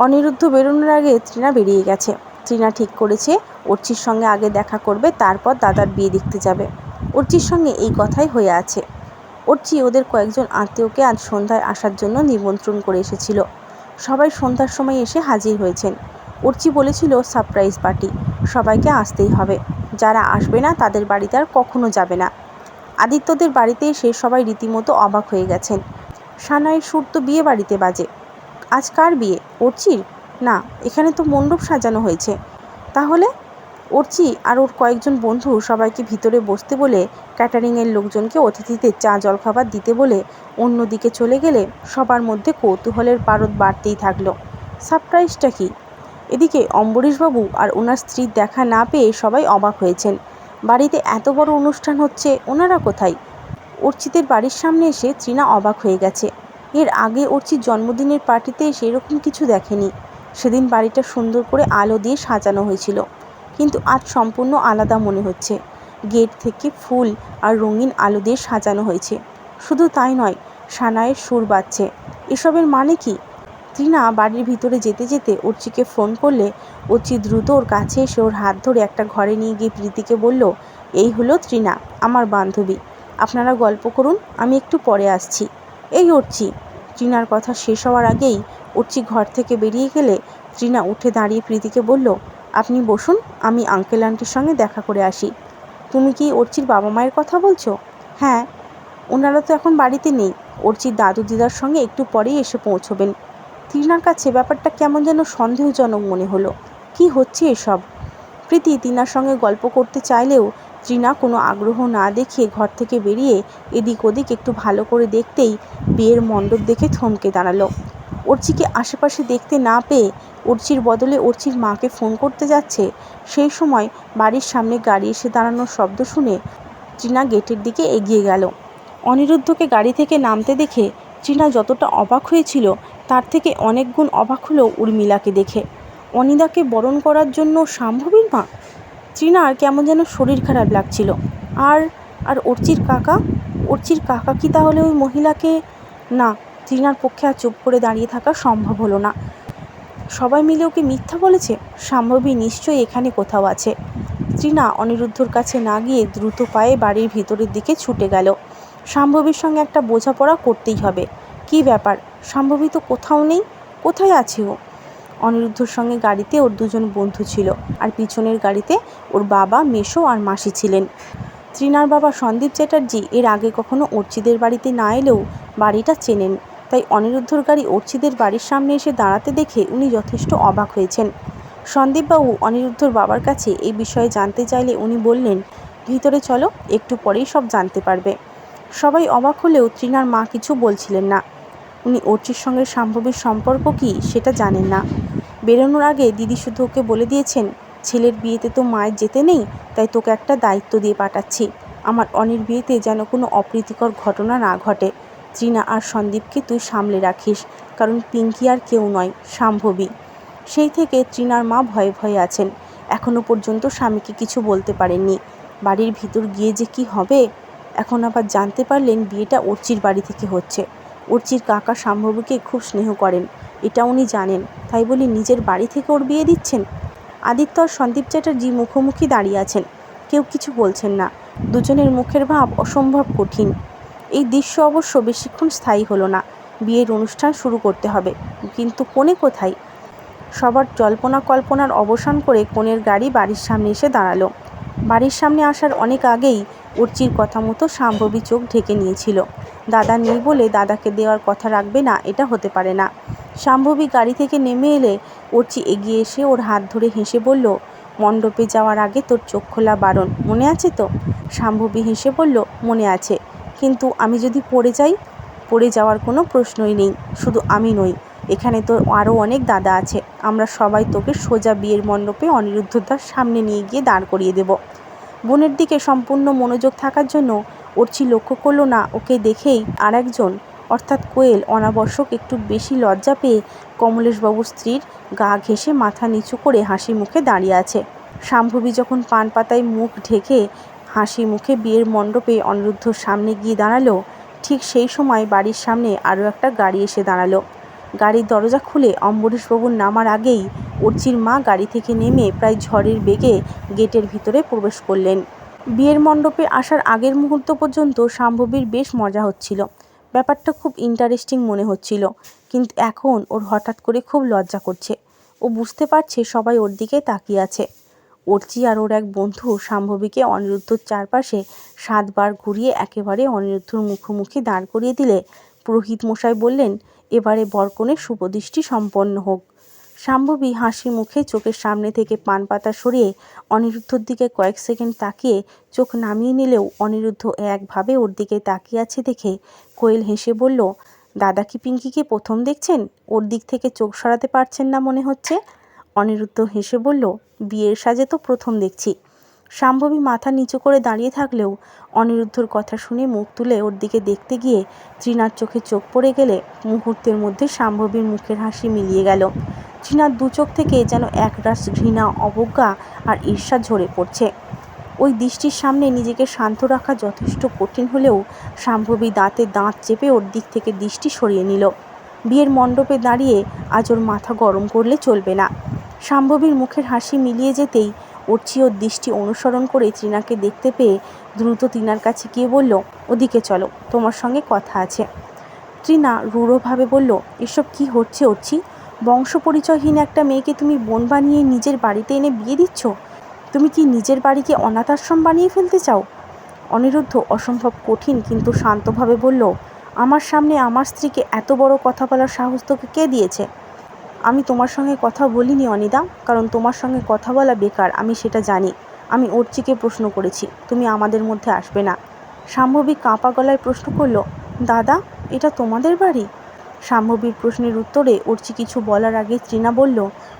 অনিরুদ্ধ বেরোনোর আগে তৃণা বেরিয়ে গেছে। তৃণা ঠিক করেছে, অর্চির সঙ্গে আগে দেখা করবে, তারপর দাদার বিয়ে দেখতে যাবে। অর্চির সঙ্গে এই কথাই হয়ে আছে। অর্চি ওদের কয়েকজন আত্মীয়কে আজ সন্ধ্যায় আসার জন্য নিমন্ত্রণ করে এসেছিল। সবাই সন্ধ্যার সময় এসে হাজির হয়েছেন। অর্চি বলেছিল, সারপ্রাইজ পার্টি, সবাইকে আসতেই হবে। যারা আসবে না, তাদের বাড়িতে আর কখনো যাবে না। আদিত্যদের বাড়িতে এসে সবাই রীতিমতো অবাক হয়ে গেছেন। সানাইয়ের সুর তো বিয়ে বাড়িতে বাজে। আজ কার বিয়ে? অর্চির? না, এখানে তো মণ্ডপ সাজানো হয়েছে। তাহলে? অর্চি আর ওর কয়েকজন বন্ধু সবাইকে ভিতরে বসতে বলে ক্যাটারিংয়ের লোকজনকে অতিথিদের চা, জলখাবার দিতে বলে অন্যদিকে চলে গেলে সবার মধ্যে কৌতূহলের পারদ বাড়তেই থাকল। সারপ্রাইজটা কি? এদিকে অম্বরীশবাবু আর ওনার স্ত্রীর দেখা না পেয়ে সবাই অবাক হয়েছেন। বাড়িতে এত বড় অনুষ্ঠান হচ্ছে, ওনারা কোথায়? অর্চিতের বাড়ির সামনে এসে তৃণা অবাক হয়ে গেছে। এর আগে অর্চির জন্মদিনের পার্টিতে এসে এরকম কিছু দেখেনি। সেদিন বাড়িটা সুন্দর করে আলো দিয়ে সাজানো হয়েছিল। কিন্তু আজ সম্পূর্ণ আলাদা মনে হচ্ছে। গেট থেকে ফুল আর রঙিন আলো দিয়ে সাজানো হয়েছে। শুধু তাই নয় সানায়ের সুর বাজছে। এসবের মানে কি? তৃণা বাড়ির ভিতরে যেতে যেতে অর্চিকে ফোন করলে অর্চি দ্রুত ওর কাছে এসে ওর হাত ধরে একটা ঘরে নিয়ে গিয়ে প্রীতিকে বলল, এই হলো তৃণা আমার বান্ধবী। আপনারা গল্প করুন, আমি একটু পরে আসছি। এই অর্চি। তৃণার কথা শেষ হওয়ার আগেই অর্চি ঘর থেকে বেরিয়ে গেলে তৃণা উঠে দাঁড়িয়ে প্রীতিকে বলল, আপনি বসুন, আমি আঙ্কেল আন্টির সঙ্গে দেখা করে আসি। তুমি কি অর্চির বাবা মায়ের কথা বলছো? হ্যাঁ ওনারা তো এখন বাড়িতে নেই। অর্চির দাদু দিদার সঙ্গে একটু পরেই এসে পৌঁছবেন। তৃণার কাছে ব্যাপারটা কেমন যেন সন্দেহজনক মনে হলো। কি হচ্ছে এসব? প্রীতি তিনার সঙ্গে গল্প করতে চাইলেও তৃণা কোনো আগ্রহ না দেখিয়ে ঘর থেকে বেরিয়ে এদিক ওদিক একটু ভালো করে দেখতেই বিয়ের মণ্ডপ দেখে থমকে দাঁড়াল। অর্চিকে আশেপাশে দেখতে না পেয়ে অর্চির বদলে অর্চির মাকে ফোন করতে যাচ্ছে। সেই সময় বাড়ির সামনে গাড়ি এসে দাঁড়ানোর শব্দ শুনে চীনা গেটের দিকে এগিয়ে গেল। অনিরুদ্ধকে গাড়ি থেকে নামতে দেখে চীনা যতটা অবাক হয়েছিল, তার থেকে অনেক গুণ অবাক হলো উর্মিলাকে দেখে। অনিদাকে বরণ করার জন্য শাম্ভবীর মা ট্রিনার কেমন যেন শরীর খারাপ লাগছিল। আর আর অর্চির কাকা? অর্চির কাকা কি তাহলে ওই মহিলাকে? না ট্রিনার পক্ষে আর চুপ করে দাঁড়িয়ে থাকা সম্ভব হলো না। সবাই মিলে ওকে মিথ্যা বলেছে? শাম্ভবী নিশ্চয়ই এখানে কোথাও আছে। তৃণা অনিরুদ্ধর কাছে না গিয়ে দ্রুত পায়ে বাড়ির ভিতরের দিকে ছুটে গেল। শাম্ভবীর সঙ্গে একটা বোঝাপড়া করতেই হবে। কি ব্যাপার? শাম্ভবী তো কোথাও নেই। কোথায় আছে ও? অনিরুদ্ধর সঙ্গে গাড়িতে ওর দুজন বন্ধু ছিল আর পিছনের গাড়িতে ওর বাবা মেশো আর মাসি ছিলেন। তৃণার বাবা সন্দীপ চ্যাটার্জি এর আগে কখনো অর্চিদের বাড়িতে না এলেও বাড়িটা চেনেন। তাই অনিরুদ্ধর গাড়ি অর্চিদের বাড়ির সামনে এসে দাঁড়াতে দেখে উনি যথেষ্ট অবাক হয়েছেন। সন্দীপবাবু অনিরুদ্ধর বাবার কাছে এই বিষয়ে জানতে চাইলে উনি বললেন, ভিতরে চলো, একটু পরেই সব জানতে পারবে। সবাই অবাক হলেও তৃণার মা কিছু বলছিলেন না। উনি অর্চির সঙ্গে সম্ভবের সম্পর্ক কি সেটা জানেন না। বেরোনোর আগে দিদি শুধু ওকে বলে দিয়েছেন, ছেলের বিয়েতে তো মায়ের যেতে নেই, তাই তোকে একটা দায়িত্ব দিয়ে পাঠাচ্ছি। আমার অনির বিয়েতে যেন কোনো অপ্রীতিকর ঘটনা না ঘটে। তৃণা আর সন্দীপকে তুই সামলে রাখিস, কারণ পিঙ্কি আর কেউ নয় শাম্ভবী সেই থেকে তৃণার মা ভয়ে ভয়ে আছেন। এখনও পর্যন্ত স্বামীকে কিছু বলতে পারেননি। বাড়ির ভিতর গিয়ে যে কি হবে, এখন আবার জানতে পারলেন বিয়েটা অর্চির বাড়ি থেকে হচ্ছে। অর্চির কাকা শাম্ভবীকে খুব স্নেহ করেন। এটা উনি জানেন। তাই বলি নিজের বাড়ি থেকে ওর বিয়ে দিচ্ছেন? আদিত্য আর সন্দীপ চ্যাটার্জি মুখোমুখি দাঁড়িয়ে আছেন। কেউ কিছু বলছেন না। দুজনের মুখের ভাব অসম্ভব কঠিন। এই দৃশ্য অবশ্য বেশিক্ষণ স্থায়ী হলো না। বিয়ের অনুষ্ঠান শুরু করতে হবে। কিন্তু কোণে কোথায়? সবার জল্পনা কল্পনার অবসান করে কোণের গাড়ি বাড়ির সামনে এসে দাঁড়াল। বাড়ির সামনে আসার অনেক আগেই অর্চির কথা মতো সাম্ভবী চোখ ঢেকে নিয়েছিল। দাদা নেই বলে দাদাকে দেওয়ার কথা রাখবে না, এটা হতে পারে না। শাম্ভবী গাড়ি থেকে নেমে এলে অর্চি এগিয়ে এসে ওর হাত ধরে হেসে বলল, মণ্ডপে যাওয়ার আগে তোর চোখ খোলা বারণ, মনে আছে তো? শাম্ভবী হেসে বলল, মনে আছে। কিন্তু আমি যদি পড়ে যাই, পড়ে যাওয়ার কোনো প্রশ্নই নেই, শুধু আমি নই। এখানে তো আরও অনেক দাদা আছে। আমরা সবাই তোকে সোজা বিয়ের মণ্ডপে অনিরুদ্ধতার সামনে নিয়ে গিয়ে দাঁড় করিয়ে দেব। বোনের দিকে সম্পূর্ণ মনোযোগ থাকার জন্য অর্চি লক্ষ্য করল না, ওকে দেখেই আর একজন অর্থাৎ কোয়েল, অনাবশ্যক একটু বেশি লজ্জা পেয়ে কমলেশবাবুর স্ত্রীর গা ঘেঁষে মাথা নিচু করে হাসি মুখে দাঁড়িয়ে আছে। শাম্ভবী যখন পান পাতায় মুখ ঢেকে হাসি মুখে বিয়ের মণ্ডপে অনিরুদ্ধর সামনে গিয়ে দাঁড়াল, ঠিক সেই সময় বাড়ির সামনে আরও একটা গাড়ি এসে দাঁড়াল। গাড়ির দরজা খুলে অম্বরীশবাবুর নামার আগেই অর্চির মা গাড়ি থেকে নেমে প্রায় ঝড়ের বেগে গেটের ভিতরে প্রবেশ করলেন। বিয়ের মণ্ডপে আসার আগের মুহূর্ত পর্যন্ত শাম্ভবীর বেশ মজা হচ্ছিল। ব্যাপারটা খুব ইন্টারেস্টিং মনে হচ্ছিল, কিন্তু এখন ওর হঠাৎ করে খুব লজ্জা করছে। ও বুঝতে পারছে সবাই ওর দিকে তাকিয়ে আছে। অর্চি আর ওর এক বন্ধু শাম্ভবীকে অনিরুদ্ধর চারপাশে সাতবার ঘুরিয়ে একেবারে অনিরুদ্ধর মুখোমুখি দাঁড় করিয়ে দিলে। পুরোহিত মশাই বললেন, এবারে বরকনের শুভদৃষ্টি সম্পন্ন হোক। শাম্ভবী হাসি মুখে চোখের সামনে থেকে পান পাতা সরিয়ে অনিরুদ্ধর দিকে কয়েক সেকেন্ড তাকিয়ে চোখ নামিয়ে নিলেও অনিরুদ্ধ একভাবে ওর দিকে তাকিয়ে আছে দেখে কোয়েল হেসে বলল, দাদা কি পিঙ্কিকে প্রথম দেখছেন? ওর দিক থেকে চোখ সরাতে পারছেন না মনে হচ্ছে? অনিরুদ্ধ হেসে বলল, বিয়ের সাজে তো প্রথম দেখছি। শাম্ভবী মাথা নিচু করে দাঁড়িয়ে থাকলেও অনিরুদ্ধর কথা শুনে মুখ তুলে ওর দিকে দেখতে গিয়ে তৃণার চোখে চোখ পড়ে গেলে মুহূর্তের মধ্যে শাম্ভবীর মুখের হাসি মিলিয়ে গেল। তৃণার দু চোখ থেকে যেন একরাশ ঘৃণা, অবজ্ঞা আর ঈর্ষা ঝরে পড়ছে। ওই দৃষ্টির সামনে নিজেকে শান্ত রাখা যথেষ্ট কঠিন হলেও শাম্ভবী দাঁতে দাঁত চেপে ওর দিক থেকে দৃষ্টি সরিয়ে নিল। বিয়ের মণ্ডপে দাঁড়িয়ে আজ ওর মাথা গরম করলে চলবে না। শাম্ভবীর মুখের হাসি মিলিয়ে যেতেই অর্চি ওর দৃষ্টি অনুসরণ করে তৃণাকে দেখতে পেয়ে দ্রুত তৃণার কাছে গিয়ে বলল, ওদিকে চলো, তোমার সঙ্গে কথা আছে। তৃণা রূঢ়ভাবে বলল, এসব কি হচ্ছে অর্চি বংশ পরিচয়হীন একটা মেয়েকে তুমি বোন বানিয়ে নিজের বাড়িতে এনে বিয়ে দিচ্ছ? তুমি কি নিজের বাড়িকে অনাথাশ্রম বানিয়ে ফেলতে চাও? অনিরুদ্ধ অসম্ভব কঠিন কিন্তু শান্তভাবে বলল, আমার সামনে আমার স্ত্রীকে এত বড় কথা বলার সাহস তোকে কে দিয়েছে? আমি তোমার সঙ্গে কথা বলিনি অনিদা, কারণ তোমার সঙ্গে কথা বলা বেকার, আমি সেটা জানি। আমি অর্চিকে প্রশ্ন করেছি, তুমি আমাদের মধ্যে আসবে না। শাম্ভবী কাঁপা গলায় প্রশ্ন করল, দাদা, এটা তোমাদের বাড়ি? শাম্ভবীর প্রশ্নের উত্তরে অর্চি কিছু বলার আগে তৃণা বলল,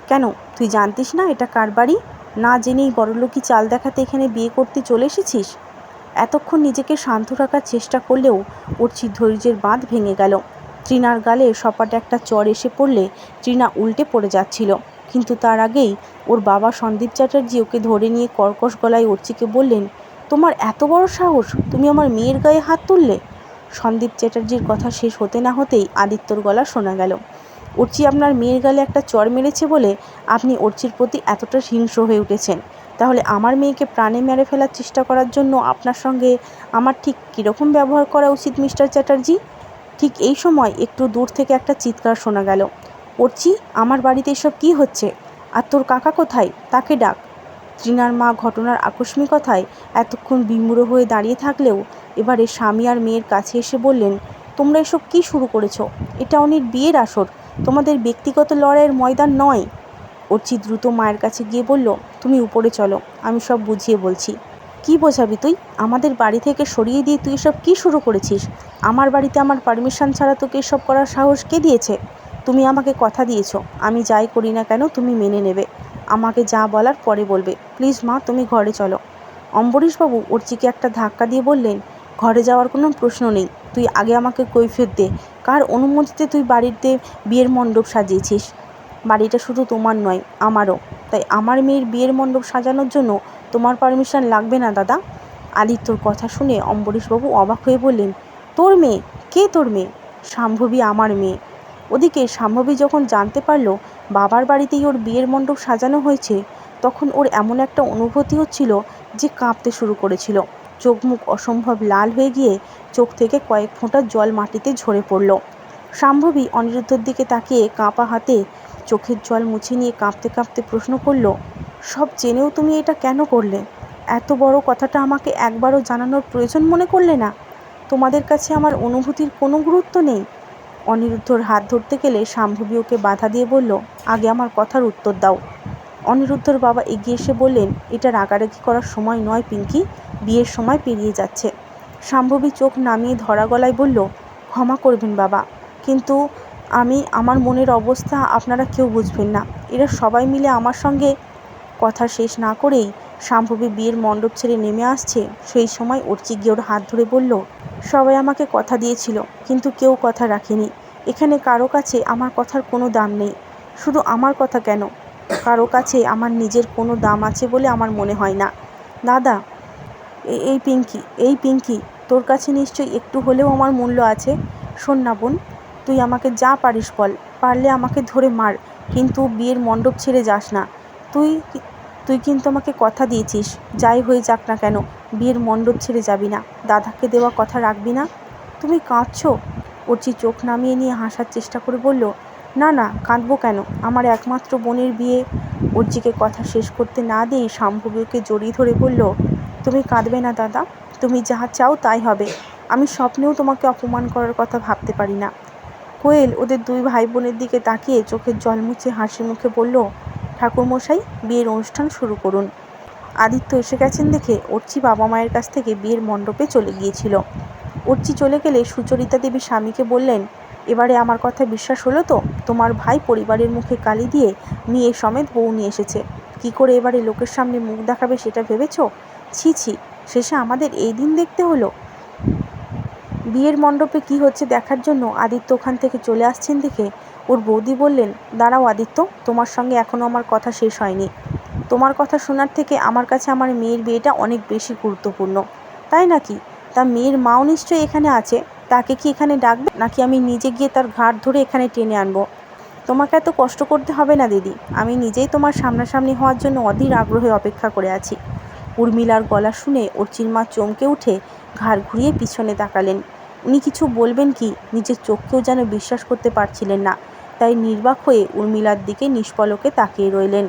কেন, তুই জানতিস না এটা কার বাড়ি? না জেনেই বড়লোকি চাল দেখাতে এখানে বিয়ে করতে চলে এসেছিস? এতক্ষণ নিজেকে শান্ত রাখার চেষ্টা করলেও অর্চি ধৈর্যের বাঁধ ভেঙে গেল। তৃণার গালে সপাটে একটা চর এসে পড়লে তৃণা উল্টে পড়ে যাচ্ছিল। কিন্তু তার আগেই ওর বাবা সন্দীপ চ্যাটার্জি ওকে ধরে নিয়ে কর্কশ গলায় অর্চিকে বললেন, তোমার এত বড় সাহস, তুমি আমার মেয়ের গায়ে হাত তুললে? সন্দীপ চ্যাটার্জির কথা শেষ হতে না হতেই আদিত্যর গলা শোনা গেল। অর্চি আপনার মেয়ের গালে একটা চর মেরেছে বলে আপনি অর্চির প্রতি এতটা হিংস্র হয়ে উঠেছেন। তাহলে আমার মেয়েকে প্রাণে মেরে ফেলার চেষ্টা করার জন্য আপনার সঙ্গে আমার ঠিক কীরকম ব্যবহার করা উচিত, মিস্টার চ্যাটার্জি? ঠিক এই সময় একটু দূর থেকে একটা চিৎকার শোনা গেল। পড়ছি আমার বাড়িতে এসব কী হচ্ছে? আর তোর কাকা কোথায়? তাকে ডাক। তৃণার মা ঘটনার আকস্মিকতায় এতক্ষণ বিমূঢ় হয়ে দাঁড়িয়ে থাকলেও এবারে স্বামী আর মেয়ের কাছে এসে বললেন, তোমরা এসব কী শুরু করেছ? এটা অনির বিয়ের আসর। তোমাদের ব্যক্তিগত লড়াইয়ের ময়দান নয়। অর্চি দ্রুত মায়ের কাছে গিয়ে বলল, তুমি উপরে চলো, আমি সব বুঝিয়ে বলছি। কি বোঝাবি তুই? আমাদের বাড়ি থেকে সরিয়ে দিয়ে তুই এসব কী শুরু করেছিস? আমার বাড়িতে আমার পারমিশন ছাড়া তোকে এসব করার সাহস কে দিয়েছে? তুমি আমাকে কথা দিয়েছ, আমি যাই করি না কেন তুমি মেনে নেবে। আমাকে যা বলার পরে বলবে। প্লিজ মা, তুমি ঘরে চলো। অম্বরীশবাবু অর্চিকে একটা ধাক্কা দিয়ে বললেন, ঘরে যাওয়ার কোনো প্রশ্ন নেই। তুই আগে আমাকে কৈফিয়ত দে। কার অনুমতিতে তুই বাড়িতে বিয়ের মণ্ডপ সাজিয়েছিস? বাড়িটা শুধু তোমার নয়, আমারও। তাই আমার মেয়ের বিয়ের মণ্ডপ সাজানোর জন্য তোমার পারমিশন লাগবে না, দাদা? আদিত্যর কথা শুনে অম্বরীশবাবু অবাক হয়ে বললেন, তোর মেয়ে? কে তোর মেয়ে? শাম্ভবী আমার মেয়ে। ওদিকে শাম্ভবী যখন জানতে পারল বাবার বাড়িতেই ওর বিয়ের মণ্ডপ সাজানো হয়েছে, তখন ওর এমন একটা অনুভূতি হচ্ছিল যে কাঁপতে শুরু করেছিল। চোখ মুখ অসম্ভব লাল হয়ে গিয়ে চোখ থেকে কয়েক ফোঁটা জল মাটিতে ঝরে পড়ল। শাম্ভবী অনিরুদ্ধর দিকে তাকিয়ে কাঁপা হাতে চোখের জল মুছে নিয়ে কাঁপতে কাঁপতে প্রশ্ন করল সব জেনেও তুমি এটা কেন করলে? এত বড় কথাটা আমাকে একবারও জানানোর প্রয়োজন মনে করলে না? তোমাদের কাছে আমার অনুভূতির কোনো গুরুত্ব নেই। অনিরুদ্ধর হাত ধরতে গেলে শাম্ভবী ওকে বাধা দিয়ে বলল, আগে আমার কথার উত্তর দাও। অনিরুদ্ধর বাবা এগিয়ে এসে বললেন, এটা রাগারাগি করার সময় নয়, পিঙ্কি। বিয়ের সময় পেরিয়ে যাচ্ছে। শাম্ভবী চোখ নামিয়ে ধরা গলায় বলল, ক্ষমা করবেন বাবা, কিন্তু আমি, আমার মনের অবস্থা আপনারা কেউ বুঝবেন না। এরা সবাই মিলে আমার সঙ্গে কথা শেষ না করেই শাম্ভবী বিয়ের মণ্ডপ ছেড়ে নেমে আসছে। সেই সময় অর্চি গিয়ে ওর হাত ধরে বলল, সবাই আমাকে কথা দিয়েছিল, কিন্তু কেউ কথা রাখেনি। এখানে কারও কাছে আমার কথার কোনো দাম নেই। শুধু আমার কথা কেন? কারও কাছে আমার নিজের কোনো দাম আছে বলে আমার মনে হয় না। দাদা এই পিঙ্কি এই পিঙ্কি, তোর কাছে নিশ্চয়ই একটু হলেও আমার মূল্য আছে? শোন না বোন, তুই আমাকে যা পারিস বল। পারলে আমাকে ধরে মার, কিন্তু বিয়ের মণ্ডপ ছেড়ে যাস না। তুই তুই কিন্তু আমাকে কথা দিয়েছিস। যাই হয়ে যাক না কেন, বিয়ের মণ্ডপ ছেড়ে যাবি না। দাদাকে দেওয়া কথা রাখবি না? তুমি কাঁদছো? অর্চি চোখ নামিয়ে নিয়ে হাসার চেষ্টা করে বলল, না না, কাঁদবো কেন? আমার একমাত্র বোনের বিয়ে। অর্চিকে কথা শেষ করতে না দিয়ে শাম্ভবীকে জড়িয়ে ধরে বলল, তুমি কাঁদবে না দাদা, তুমি যাহা চাও তাই হবে। আমি স্বপ্নেও তোমাকে অপমান করার কথা ভাবতে পারি না। কোয়েল ওদের দুই ভাই বোনের দিকে তাকিয়ে চোখের জল মুছে হাসি মুখে বলল ঠাকুরমশাই বিয়ের অনুষ্ঠান শুরু করুন। আদিত্য এসে গেছেন দেখে অর্চি বাবা মায়ের কাছ থেকে বিয়ের মণ্ডপে চলে গিয়েছিল। অর্চি চলে গেলে সুচরিতা দেবী স্বামীকে বললেন, এবারে আমার কথা বিশ্বাস হলো তো? তোমার ভাই পরিবারের মুখে কালি দিয়ে মেয়ে সমেত বউ নিয়ে এসেছে। কি করে এবারে লোকের সামনে মুখ দেখাবে সেটা ভেবেছ? ছি ছি, শেষে আমাদের এই দিন দেখতে হলো। বিয়ের মণ্ডপে কি হচ্ছে দেখার জন্য আদিত্য ওখান থেকে চলে আসছেন দেখে ওর বৌদি বললেন, দাঁড়াও আদিত্য, তোমার সঙ্গে এখনও আমার কথা শেষ হয়নি। তোমার কথা শোনার থেকে আমার কাছে আমার মেয়ের বিয়েটা অনেক বেশি গুরুত্বপূর্ণ। তাই নাকি? তা মেয়ের মাও নিশ্চয়ই এখানে আছে, তাকে কি এখানে ডাকবে? নাকি আমি নিজে গিয়ে তার ঘাট ধরে এখানে টেনে আনব? তোমাকে এত কষ্ট করতে হবে না দিদি। আমি নিজেই তোমার সামনাসামনি হওয়ার জন্য অধীর আগ্রহে অপেক্ষা করে আছি। উর্মিলার গলা শুনে অর্চির মা চমকে উঠে ঘাড় ঘুরিয়ে পিছনে তাকালেন। উনি কিছু বলবেন কি? নিজের চোখকেও যেন বিশ্বাস করতে পারছিলেন না। তাই নির্বাক হয়ে উর্মিলার দিকে নিষ্পলকে তাকিয়ে রইলেন।